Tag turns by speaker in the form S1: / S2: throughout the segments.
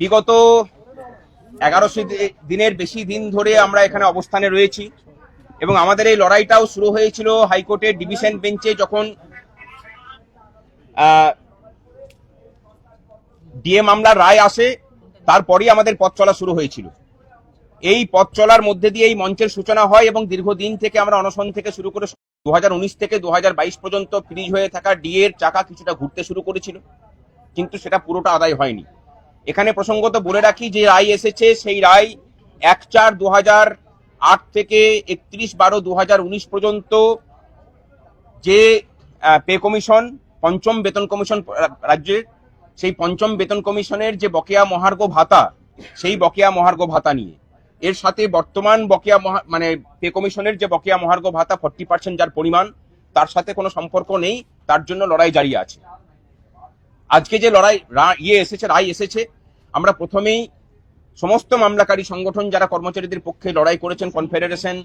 S1: বিগত এগারোশো দিনের বেশি দিন ধরে আমরা এখানে অবস্থানে রয়েছি এবং আমাদের এই লড়াইটাও শুরু হয়েছিল হাইকোর্টের ডিভিশন বেঞ্চে যখন ডিএ মামলার রায় আসে, তারপরেই আমাদের পথ চলা শুরু হয়েছিল। এই পথ চলার মধ্যে দিয়ে এই মঞ্চের সূচনা হয় এবং দীর্ঘদিন থেকে আমরা অনশন থেকে শুরু করে দু হাজার উনিশ থেকে দু হাজার বাইশ পর্যন্ত ফ্রিজ হয়ে থাকা ডিএর চাকা কিছুটা ঘুরতে শুরু করেছিল, কিন্তু সেটা পুরোটা আদায় হয়নি। এখানে প্রসঙ্গত বলে রাখি, যে রায় এসেছে, সেই রায় এক চার দু আট থেকে একত্রিশ বারো দু পর্যন্ত যে পে কমিশন, পঞ্চম বেতন কমিশন রাজ্যের, সেই পঞ্চম বেতন কমিশনের যে বকেয়া মহার্ঘ ভাতা, সেই বকেয়া মহার্ঘ ভাতা নিয়ে। এর সাথে বর্তমান বকেয়া মহা- মানে পে কমিশনের যে বকেয়া মহার্ঘ ভাতা, ফর্টি পার্সেন্ট যার পরিমাণ, তার সাথে কোনো সম্পর্ক নেই, তার জন্য লড়াই জারি আছে। আজকে যে লড়াই ইয়ে এসেছে, রায় এসেছে আমরা প্রথমেই সমস্ত মামলাকারী সংগঠন যারা কর্মচারীদের পক্ষে লড়াই করেছেন confederation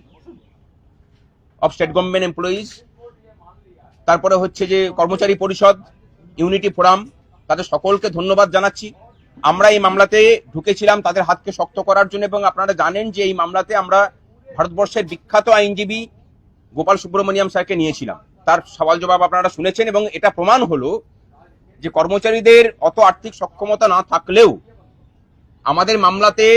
S1: of state government employees তারপরে হচ্ছে যে কর্মচারী পরিষদ ইউনিটি ফোরাম তাদের সকলকে ধন্যবাদ জানাচ্ছি। আমরা এই মামলাতে ঢুকেছিলাম তাদের হাতকে শক্ত করার জন্য এবং আপনারা জানেন যে এই মামলাতে আমরা ভারতবর্ষের বিখ্যাত আইনজীবী গোপাল সুব্রমণিয়াম স্যারকে নিয়েছিলাম। তার সওয়াল জবাব আপনারা শুনেছেন এবং এটা প্রমাণ হলো যে কর্মচারীদের অত আর্থিক সক্ষমতা না থাকলেও আমাদের মামলাতে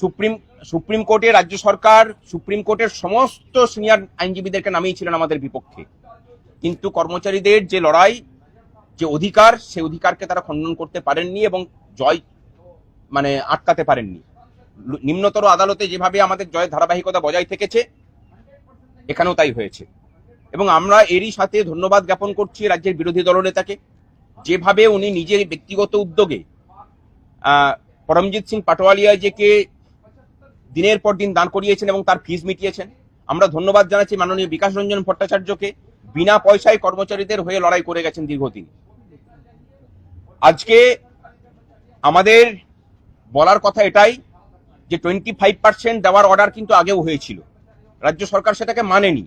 S1: সুপ্রিম সুপ্রিম কোর্টে রাজ্য সরকার, সুপ্রিম কোর্টের সমস্ত সিনিয়র আইনজীবীদেরকে নামিয়েছিলেন আমাদের বিপক্ষে। কিন্তু কর্মচারীদের যে লড়াই, যে অধিকার, সেই অধিকারকে তারা খণ্ডন করতে পারেননি এবং জয় মানে আটকাতে পারেননি। নিম্নতর আদালতে যেভাবে আমাদের জয়ের ধারাবাহিকতা বজায় থেকেছে, এখানেও তাই হয়েছে। এবং আমরা এরই সাথে ধন্যবাদ জ্ঞাপন করছি রাজ্যের বিরোধী দলনেতাকে। যেভাবে উনি নিজের ব্যক্তিগত উদ্যোগে পরমজিৎ সিং পাটোয়ালিয়াজিকে দিনের পর দিন দান করিয়েছেন এবং তার ফিস মিটিয়েছেন, আমরা ধন্যবাদ জানাচ্ছি মাননীয় বিকাশ রঞ্জন ভট্টাচার্যকে, বিনা পয়সায় কর্মচারীদের হয়ে লড়াই করে গেছেন দীর্ঘদিন। আজকে আমাদের বলার কথা এটাই যে টোয়েন্টি ফাইভ পার্সেন্ট দেওয়ার অর্ডার কিন্তু আগেও হয়েছিল। রাজ্য সরকার সেটাকে মানেনি।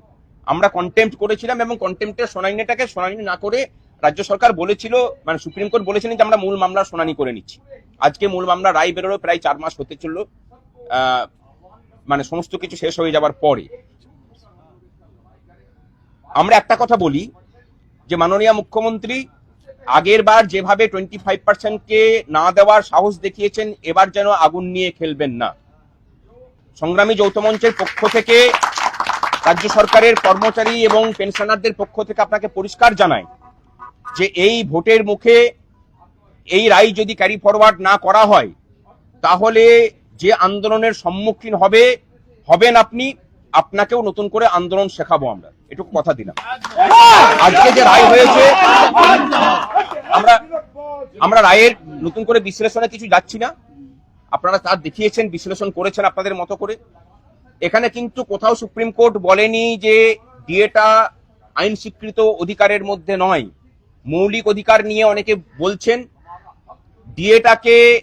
S1: আমরা কন্টেম্প করেছিলাম এবং কন্টেম্পটের শুনানিটাকে শুনানি না করে রাজ্য সরকার বলেছিল মানে সুপ্রিম কোর্ট বলেছিলেন যে আমরা মূল মামলার শুনানি করে নিচ্ছি। আজকে মূল মামলা রায় বেরোলো, প্রায় চার মাস হতে চলল। মানে সমস্ত কিছু শেষ হয়ে যাবার পরে। আমরা একটা কথা বলি, যে মাননীয় মুখ্যমন্ত্রী আগের বার যেভাবে টোয়েন্টি ফাইভ পার্সেন্টকে না দেওয়ার সাহস দেখিয়েছেন, এবার যেন আগুন নিয়ে খেলবেন না। সংগ্রামী যৌথ মঞ্চের পক্ষ থেকে রাজ্য সরকারের কর্মচারী এবং পেনশনারদের পক্ষ থেকে আপনাকে পরিষ্কার জানায় যে এই ভোটের মুখে এই রায় যদি ক্যারি ফরওয়ার্ড না করা হয়, তাহলে যে আন্দোলনের সম্মুখীন হবে, হবেন আপনি, আপনাকেও নতুন করে আন্দোলন শেখাবো আমরা। এটুকু কথা দিলাম। আজকে যে রায় হয়েছে, আমরা আমরা রায়ের নতুন করে বিশ্লেষণে কিছু যাচ্ছি না। আপনারা তার দেখিয়েছেন, বিশ্লেষণ করেছেন আপনাদের মতো করে। এখানে কিন্তু কোথাও সুপ্রিম কোর্ট বলেনি যে ডিএটা আইন স্বীকৃত অধিকারের মধ্যে নয়। মৌলিক অধিকার নিয়ে অনেকে বলছেন ডিএটাকে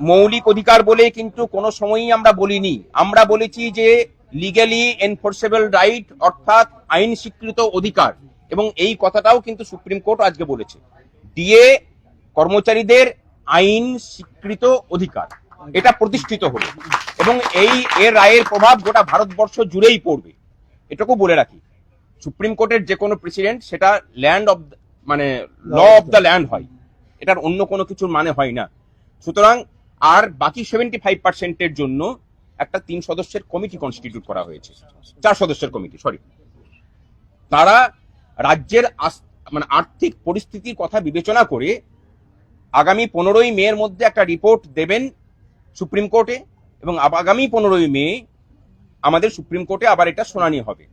S1: মৌলিক অধিকার বলে কিন্তু কোনো সময়ই আমরা বলিনি। আমরা বলেছি যে লিগ্যালি এনফোর্সেবল রাইট অর্থাৎ আইন স্বীকৃত অধিকার। এবং এই কথাটাও কিন্তু সুপ্রিম কোর্ট আজকে বলেছে। ডিএ কর্মচারীদের আইন স্বীকৃত অধিকার। এটা প্রতিষ্ঠিত হলো। এবং এই এর রায়ের প্রভাব গোটা ভারতবর্ষ জুড়েই পড়বে। এটুকু বলে রাখি। সুপ্রিম কোর্টের যে কোনো প্রেসিডেন্ট সেটা ল্যান্ড অফ মানে ল অফ দ্য ল্যান্ড হয়। এটার অন্য কোনো কিছুর মানে হয় না। সুতরাং আর বাকি সেভেন্টি ফাইভ পার্সেন্টের জন্য একটা তিন সদস্যের কমিটি কনস্টিটিউট করা হয়েছে। চার সদস্যের কমিটি সরি তারা রাজ্যের মানে আর্থিক পরিস্থিতির কথা বিবেচনা করে আগামী পনেরোই মে এর মধ্যে একটা রিপোর্ট দেবেন সুপ্রিম কোর্টে এবং আগামী পনেরোই মে আমাদের সুপ্রিম কোর্টে আবার এটা শুনানি হবে।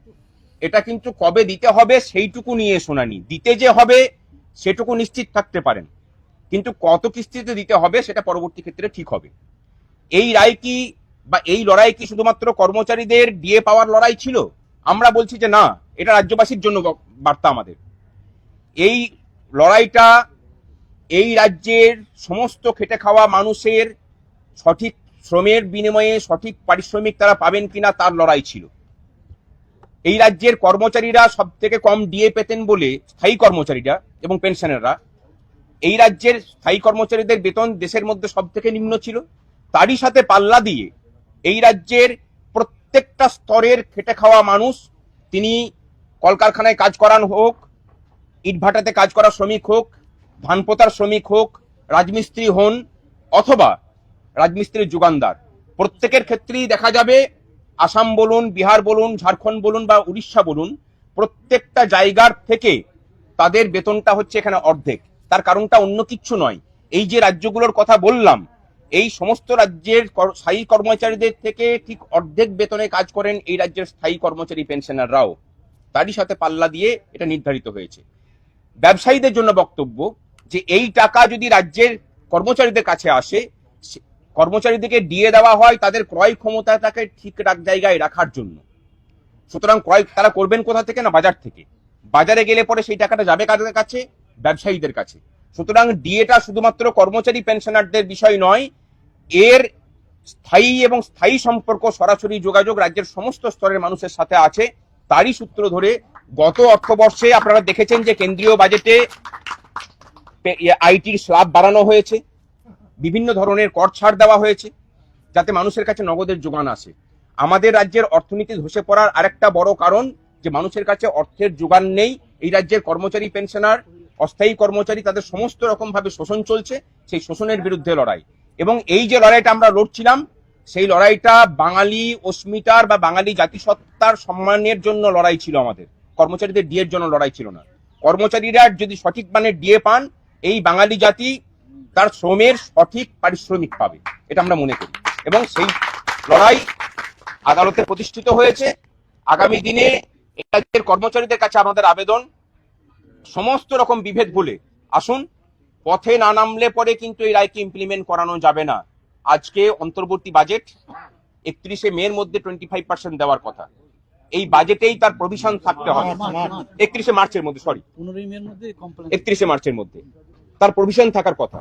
S1: এটা কিন্তু কবে দিতে হবে সেইটুকু নিয়ে শুনানি। দিতে যে হবে সেটুকু নিশ্চিত থাকতে পারেন। কিন্তু কত কিস্তিতে দিতে হবে সেটা পরবর্তী ক্ষেত্রে ঠিক হবে। এই রায় কি বা এই লড়াই কি শুধুমাত্র কর্মচারীদের দিয়ে পাওয়ার লড়াই ছিল? আমরা বলছি যে না, এটা রাজ্যবাসীর জন্য বার্তা আমাদের। এই লড়াইটা এই রাজ্যের সমস্ত খেটে খাওয়া মানুষের সঠিক শ্রমের বিনিময়ে সঠিক পারিশ্রমিক তারা পাবেন কিনা তার লড়াই ছিল। এই রাজ্যের কর্মচারীরা সব থেকে কম ডিএ পেতেন বলে স্থায়ী কর্মচারীরা এবং পেনশনাররা এই রাজ্যের স্থায়ী কর্মচারীদের বেতন দেশের মধ্যে সব থেকে নিম্ন ছিল। তারই সাথে পাল্লা দিয়ে এই রাজ্যের প্রত্যেকটা স্তরের খেটে খাওয়া মানুষ, তিনি কলকারখানায় কাজ করান হোক, ইটভাটাতে কাজ করা শ্রমিক হোক ধান পোতার শ্রমিক হোক, রাজমিস্ত্রি হন অথবা রাজমিস্ত্রির যোগানদার। প্রত্যেকের ক্ষেত্রেই দেখা যাবে আসাম বলুন, বিহার বলুন, ঝাড়খণ্ড বলুন বা উড়িষ্যা বলুন, প্রত্যেকটা জায়গার থেকে তাদের বেতনটা হচ্ছে এখানে অর্ধেক। তার কারণটা অন্য কিচ্ছু নয়। এই যে রাজ্যগুলোর কথা বললাম, এই সমস্ত রাজ্যের স্থায়ী কর্মচারীদের থেকে ঠিক অর্ধেক বেতনে কাজ করেন এই রাজ্যের স্থায়ী কর্মচারী পেনশনাররাও। তারই সাথে পাল্লা দিয়ে এটা নির্ধারিত হয়েছে। ব্যবসায়ীদের জন্য বক্তব্য যে, এই টাকা যদি রাজ্যের কর্মচারীদের কাছে আসে কর্মচারীদেরকে দিয়ে দেওয়া হয় তাদের ক্রয় ক্ষমতাটাকে ঠিক রাখ- জায়গায় রাখার জন্য। সুতরাং ক্রয় তারা করবেন কোথা থেকে না বাজার থেকে? বাজারে গেলে পরে সেই টাকাটা যাবে কাদের কাছে? ব্যবসায়ীদের কাছে। সুতরাং ডিএটা শুধুমাত্র কর্মচারী পেনশনারদের বিষয় নয়, এর স্থায়ী এবং স্থায়ী সম্পর্ক সরাসরি যোগাযোগ রাজ্যের সমস্ত স্তরের মানুষের সাথে আছে। তারই সূত্র ধরে গত অর্থবর্ষে আপনারা দেখেছেন যে কেন্দ্রীয় বাজেটে আইটির স্ল্যাব বাড়ানো হয়েছে। বিভিন্ন ধরনের কর ছাড় দেওয়া হয়েছে, যাতে মানুষের কাছে নগদের যোগান আসে। আমাদের রাজ্যের অর্থনীতি ধসে পড়ার আরেকটা বড় কারণ যে মানুষের কাছে অর্থের যোগান নেই। এই রাজ্যের কর্মচারী পেনশনার অস্থায়ী কর্মচারী তাদের সমস্ত রকম ভাবে শোষণ চলছে, সেই শোষণের বিরুদ্ধে লড়াই। এবং এই যে লড়াইটা আমরা লড়ছিলাম, সেই লড়াইটা বাঙালি অস্মিতার বা বাঙালি জাতিসত্তার সম্মানের জন্য লড়াই ছিল আমাদের। কর্মচারীদের ডিএর জন্য লড়াই ছিল না। কর্মচারীরা যদি সঠিক মানের ডিএ পান, এই বাঙালি জাতি তার শ্রমের সঠিক পারিশ্রমিক পাবে, এটা আমরা মনে করি। এবং সেই লড়াই আদালতে প্রতিষ্ঠিত হয়েছে। আগামী দিনে এই কর্মচারীদের কাছে আমাদের আবেদন সমস্ত রকম বিভেদ ভুলে। আসুন পথে না নামলে পরে কিন্তু এই রায়কে ইমপ্লিমেন্ট করানো যাবে না। আজকে অন্তর্বর্তী বাজেট একত্রিশে মের মধ্যে টোয়েন্টি ফাইভ পার্সেন্ট দেওয়ার কথা। এই বাজেটেই তার প্রভিশন থাকতে হবে। একত্রিশে মার্চের মধ্যে সরি একত্রিশে মার্চের মধ্যে। তার প্রভিশন থাকার কথা।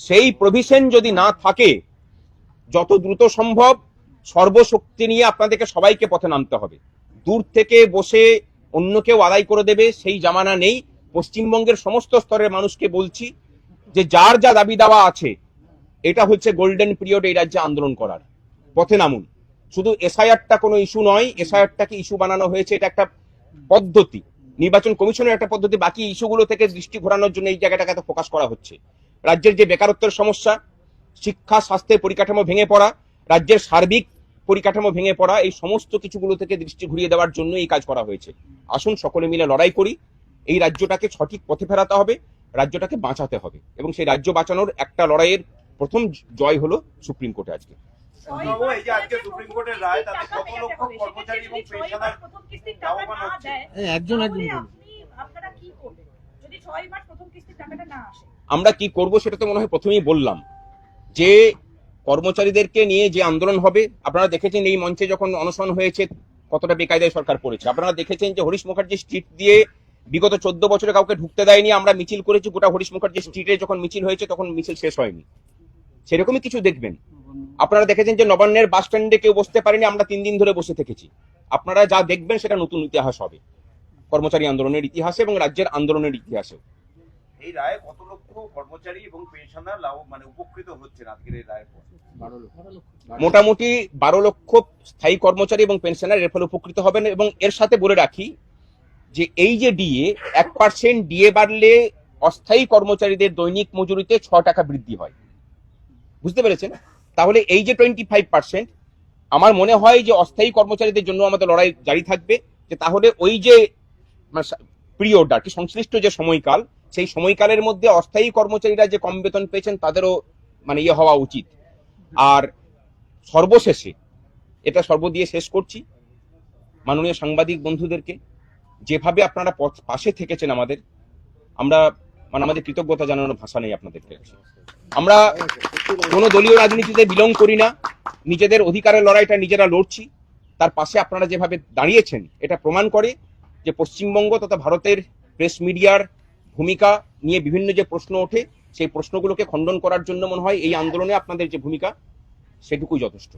S1: সেই প্রভিশন যদি না থাকে যত দ্রুত সম্ভব সর্বশক্তি নিয়ে আপনাদেরকে সবাইকে পথে নামতে হবে। দূর থেকে বসে অন্য কেউ আদায় করে দেবে সেই জামানা নেই। পশ্চিমবঙ্গের সমস্ত স্তরের মানুষকে বলছি যে যার যা দাবি দাওয়া আছে, এটা হচ্ছে গোল্ডেন পিরিয়ড এই রাজ্যে আন্দোলন করার। পথে নামুন। শুধু এসআইআরটা কোনো ইস্যু নয় এসআইআরটাকে ইস্যু বানানো হয়েছে, এটা একটা পদ্ধতি। নির্বাচন কমিশনের একটা পদ্ধতি, বাকি ইস্যুগুলো থেকে দৃষ্টি ঘোরানোর জন্য এই জায়গাটাকে এত ফোকাস করা হচ্ছে। রাজ্যের যে বেকারত্বের সমস্যা, শিক্ষা, স্বাস্থ্যের পরিকাঠামো ভেঙে পড়া, রাজ্যের সার্বিক পরিকাঠামো ভেঙে পড়া, এই সমস্ত কিছুগুলো থেকে দৃষ্টি ঘুরিয়ে দেওয়ার জন্য এই কাজ করা হয়েছে। আসুন সকলে মিলে লড়াই করি। এই রাজ্যটাকে সঠিক পথে ফেরাতে হবে রাজ্যটাকে বাঁচাতে হবে। এবং সেই রাজ্য বাঁচানোর একটা লড়াইয়ের প্রথম জয় হলো সুপ্রিম কোর্টে আজকে।
S2: বাবু, এই যে আজকে সুপ্রিম কোর্টের রায়, তাতে কত লক্ষ কর্মচারী এবং পেনশনার লাভবান হচ্ছে?
S3: একজন একজন বলুন।
S4: আপনারা কি করবেন? যদি ছয় মাস প্রথম কিস্তির টাকাটা না আসে।
S1: আমরা কি করব সেটা তো মনে হয় প্রথমেই বললাম। যে কর্মচারীদেরকে নিয়ে যে আন্দোলন হবে আপনারা দেখেছেন এই মঞ্চে যখন অনশন হয়েছে কতটা বেকায়দায় সরকার পড়েছে। আপনারা দেখেছেন যে হরিশ মুখার্জি স্ট্রিট দিয়ে বিগত চোদ্দ বছরে কাউকে ঢুকতে দেয়নি আমরা মিছিল করেছি গোটা হরিশ মুখার্জি স্ট্রিটে যখন মিছিল হয়েছে তখন মিছিল শেষ হয়নি। সেরকমই কিছু দেখবেন। আপনারা দেখেছেন যে নবান্নের বাস স্ট্যান্ডে কেউ বসতে পারেনি আমরা তিন দিন ধরে বসে থেকেছি। আপনারা যা দেখবেন সেটা নতুন ইতিহাস হবে। কর্মচারী আন্দোলনের ইতিহাসে এবং রাজ্যের আন্দোলনের ইতিহাসে
S2: এই রায়ে কত লক্ষ কর্মচারী এবং পেনশনার লাভ মানে উপকৃত হচ্ছেন আজকের এই রায়ের পর?
S1: মোটামুটি বারো লক্ষ স্থায়ী কর্মচারী এবং পেনশনার এর ফলে উপকৃত হবেন এবং এর সাথে বলে রাখি যে এই যে ডিএ এক পার্সেন্ট ডিএ বাড়লে অস্থায়ী কর্মচারীদের দৈনিক মজুরিতে ছ টাকা বৃদ্ধি হয়। বুঝতে পেরেছেন? তাহলে এই যে টোয়েন্টি ফাইভ পার্সেন্ট আমার মনে হয় যে অস্থায়ী কর্মচারীদের জন্য আমাদের লড়াই জারি থাকবে, যে তাহলে ওই যে পিরিয়ড আর কি, সংশ্লিষ্ট যে সময়কাল, সেই সময়কালের মধ্যে অস্থায়ী কর্মচারীরা যে কম বেতন পেয়েছেন, তাদেরও মানে ইয়ে হওয়া উচিত। আর সর্বশেষে, এটা সর্ব দিয়ে শেষ করছি। মাননীয় সাংবাদিক বন্ধুদেরকে যেভাবে আপনারা পাশে থেকেছেন আমাদের, আমরা মানে আমাদের কৃতজ্ঞতা জানানোর ভাষা নেই আপনাদের আমরা কোনো দলীয় রাজনীতিতে বিলং করি না, নিজেদের অধিকারের লড়াইটা নিজেরা লড়ছি, তার পাশে আপনারা যেভাবে দাঁড়িয়েছেন, এটা প্রমাণ করে যে পশ্চিমবঙ্গ তথা ভারতের প্রেস মিডিয়ার ভূমিকা নিয়ে বিভিন্ন যে প্রশ্ন ওঠে, সেই প্রশ্নগুলোকে খণ্ডন করার জন্য মনে হয় এই আন্দোলনে আপনাদের যে ভূমিকা, সেটুকুই যথেষ্ট।